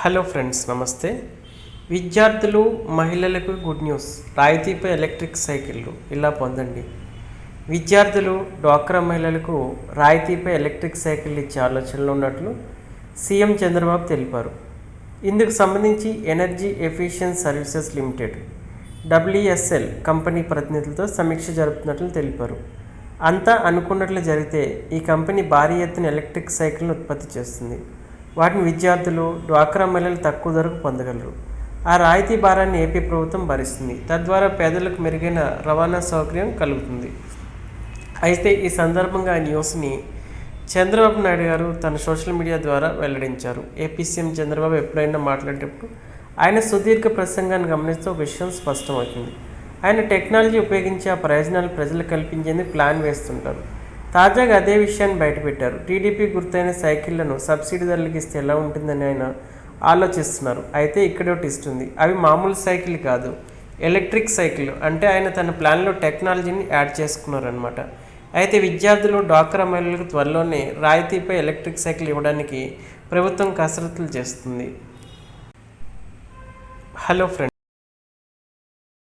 Hello friends నమస్తే. విద్యార్థులు మహిళలకు గుడ్ న్యూస్. రాయితీపై ఎలక్ట్రిక్ సైకిళ్ళు. ఇలా పొందండి. విద్యార్థులు డ్వాక్రా మహిళలకు రాయితీపై ఎలక్ట్రిక్ సైకిళ్ళు ఇచ్చే ఆలోచనలో ఉన్నట్లు సీఎం చంద్రబాబు తెలిపారు. ఇందుకు సంబంధించి energy efficient services limited WSL company ప్రతినిధులతో సమీక్ష జరుపుతున్నట్లు తెలిపారు. అంతా అనుకున్నట్లు జరిగితే ఈ కంపెనీ భారీ ఎత్తున ఎలక్ట్రిక్ సైకిల్ను ఉత్పత్తి చేస్తుంది. వాటిని విద్యార్థులు డ్వాక్రా మహిళలు తక్కువ ధరకు పొందగలరు. ఆ రాయితీ భారాన్ని ఏపీ ప్రభుత్వం భరిస్తుంది. తద్వారా పేదలకు మెరుగైన రవాణా సౌకర్యం కలుగుతుంది. అయితే ఈ సందర్భంగా ఆ న్యూస్ని చంద్రబాబు నాయుడు గారు తన సోషల్ మీడియా ద్వారా వెల్లడించారు. ఏపీ సీఎం చంద్రబాబు ఎప్పుడైనా మాట్లాడేటప్పుడు ఆయన సుదీర్ఘ ప్రసంగాన్ని గమనిస్తూ విషయం స్పష్టమవుతుంది. ఆయన టెక్నాలజీ ఉపయోగించి ఆ ప్రయోజనాలు ప్రజలకు కల్పించేందుకు ప్లాన్ వేస్తుంటారు. తాజాగా అదే విషయాన్ని బయటపెట్టారు. టీడీపీ గుర్తైన సైకిళ్ళను సబ్సిడీ ధరలకు ఇస్తే ఎలా ఉంటుందని ఆయన ఆలోచిస్తున్నారు. అయితే ఇక్కడే ఒకటి ఇస్తుంది అవి మామూలు సైకిల్ కాదు. ఎలక్ట్రిక్ సైకిల్ అంటే ఆయన తన ప్లాన్లో టెక్నాలజీని యాడ్ చేసుకున్నారనమాట అయితే విద్యార్థులు డ్వాక్రా మహిళలకు త్వరలోనే రాయితీపై ఎలక్ట్రిక్ సైకిల్ ఇవ్వడానికి ప్రభుత్వం కసరత్తులు చేస్తుంది. Hello friend